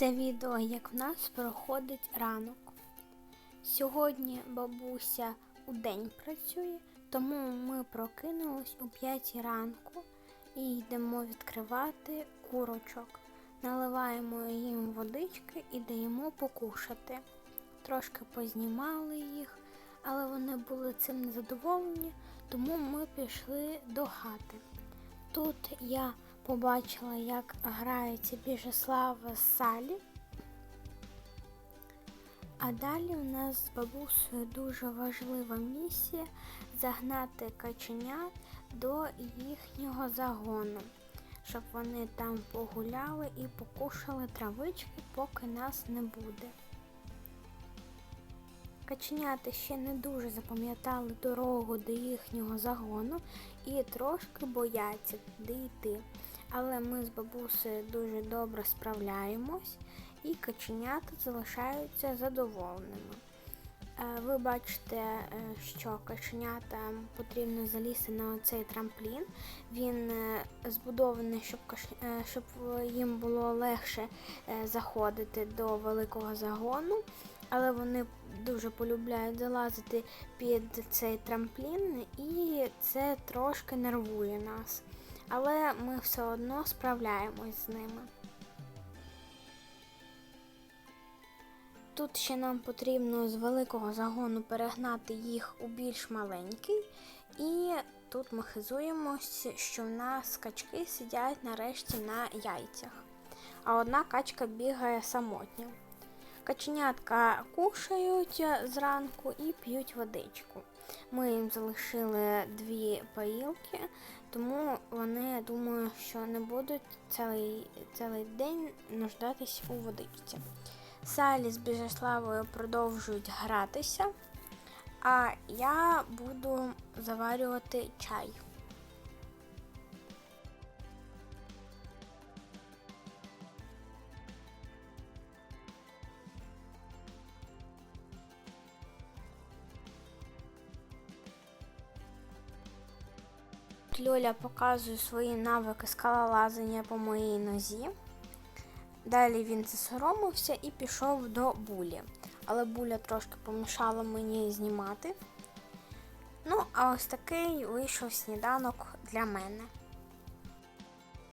Це відео, як в нас проходить ранок. Сьогодні бабуся у день працює, тому ми прокинулись у 5 ранку і йдемо відкривати курочок. Наливаємо їм водички і даємо покушати. Трошки познімали їх, але вони були цим незадоволені, тому ми пішли до хати. Тут я побачила, як грається Біжеслава з Салі. А далі у нас з бабусею дуже важлива місія загнати каченят до їхнього загону, щоб вони там погуляли і покушали травички, поки нас не буде. Каченята ще не дуже запам'ятали дорогу до їхнього загону і трошки бояться туди йти. Але ми з бабусею дуже добре справляємось і каченята залишаються задоволеними. Е, Ви бачите, е, що каченятам потрібно залізти на цей трамплін. Він е, збудований, щоб, щоб їм було легше заходити до великого загону, але вони дуже полюбляють залазити під цей трамплін, і це трошки нервує нас. Але ми все одно справляємось з ними. Тут ще нам потрібно з великого загону перегнати їх у більш маленький. І тут ми хизуємось, що в нас качки сидять нарешті на яйцях, а одна качка бігає самотньо. Каченятка кушають зранку і п'ють водичку. Ми їм залишили дві поїлки, тому вони, я думаю, що не будуть цілий, цілий день нуждатись у водичці. Салі з Біжеславою продовжують гратися, а я буду заварювати чай. Льоля показує свої навики скалолазання по моїй нозі. Далі він засоромився і пішов до булі. Але буля трошки помішала мені знімати. Ну, а ось такий вийшов сніданок для мене.